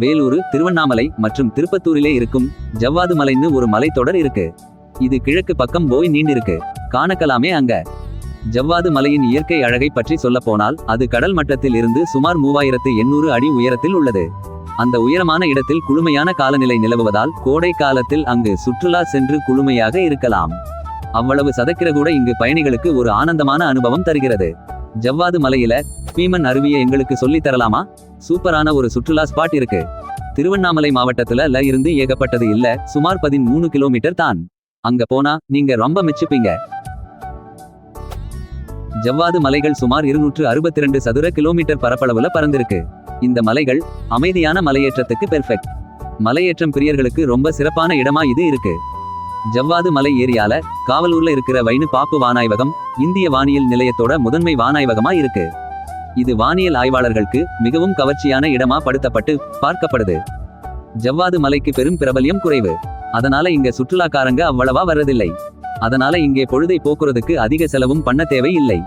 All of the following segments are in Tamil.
வேலூரு திருவண்ணாமலை மற்றும் திருப்பத்தூரிலே இருக்கும் ஜவ்வாது மலைன்னு ஒரு மலைத்தொடர் இருக்கு. இது கிழக்கு பக்கம் போய் நீண்டிருக்கு. காணக்கலாமே அங்க. ஜவ்வாது மலையின் இயற்கை அழகை பற்றி சொல்லப் போனால் அது கடல் மட்டத்தில் இருந்து சுமார் மூவாயிரத்து எண்ணூறு அடி உயரத்தில் உள்ளது. அந்த உயரமான இடத்தில் குளுமையான காலநிலை நிலவுவதால் கோடை காலத்தில் அங்கு சுற்றுலா சென்று குளுமையாக இருக்கலாம். அவ்வளவு சதக்கிர கூட இங்கு பயணிகளுக்கு ஒரு ஆனந்தமான அனுபவம் தருகிறது. ஜவ்வாது மலையில பீமன் அருவியை எங்களுக்கு சொல்லித் தரலாமா? சூப்பரான ஒரு சுற்றுலா ஸ்பாட் இருக்கு. திருவண்ணாமலை மாவட்டத்துல ல இருந்து ஏகப்பட்டது இல்ல சுமார் பதிமூணு கிலோமீட்டர் தான். அங்க போனா நீங்க ரொம்ப மெச்சுப்பீங்க. ஜவ்வாது மலைகள் சுமார் இருநூற்று அறுபத்தி ரெண்டு சதுர கிலோமீட்டர் பரப்பளவுல பறந்திருக்கு. இந்த மலைகள் அமைதியான மலையேற்றத்துக்கு பெர்ஃபெக்ட் மலையேற்றம் பிரியர்களுக்கு ரொம்ப சிறப்பான இடமா இது இருக்கு. ஜவ்வாது மலை ஏரியால காவலூர்ல இருக்கிற வைனு பாப்பு வானாய்வகம் இந்திய வானியல் நிலையத்தோட முதன்மை வானாய்வகமா இருக்கு. இது வானியல் ஆய்வாளர்களுக்கு மிகவும் கவர்ச்சியான இடமா படுத்தப்பட்டு பார்க்கப்படுது. ஜவ்வாது மலைக்கு பெரும் பிரபல்யம் குறைவு. அதனால இங்க சுற்றுலாக்காரங்க அவ்வளவா வர்றதில்லை. அதனால இங்கே பொழுதை போக்குறதுக்கு அதிக செலவும் பண்ண தேவை இல்லை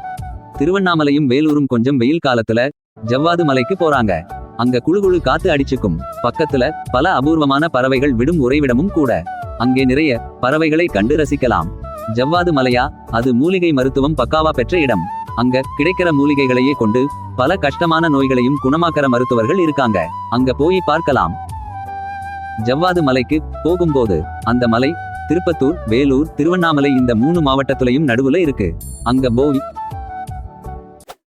திருவண்ணாமலையும் வேலூரும் கொஞ்சம் வெயில் காலத்துல ஜவ்வாது மலைக்கு போறாங்க. அங்க குழுகுழு காத்து அடிச்சுக்கும். பக்கத்துல பல அபூர்வமான பறவைகள் விடும் உறைவிடமும் கூட. அங்கே நிறைய பறவைகளை கண்டு ரசிக்கலாம். ஜவ்வாது மலையா? அது மூலிகை மருத்துவம் பக்காவா பெற்ற இடம். அங்க கிடைக்கிற மூலிகைகளையே கொண்டு பல கஷ்டமான நோய்களையும் குணமாக்கிற மருத்துவர்கள் இருக்காங்க. அங்க போய் பார்க்கலாம். ஜவ்வாது மலைக்கு போகும்போது அந்த மலை திருப்பத்தூர் வேலூர் திருவண்ணாமலை இந்த மூணு மாவட்டத்துலயும் நடுவுல இருக்கு. அங்க போய்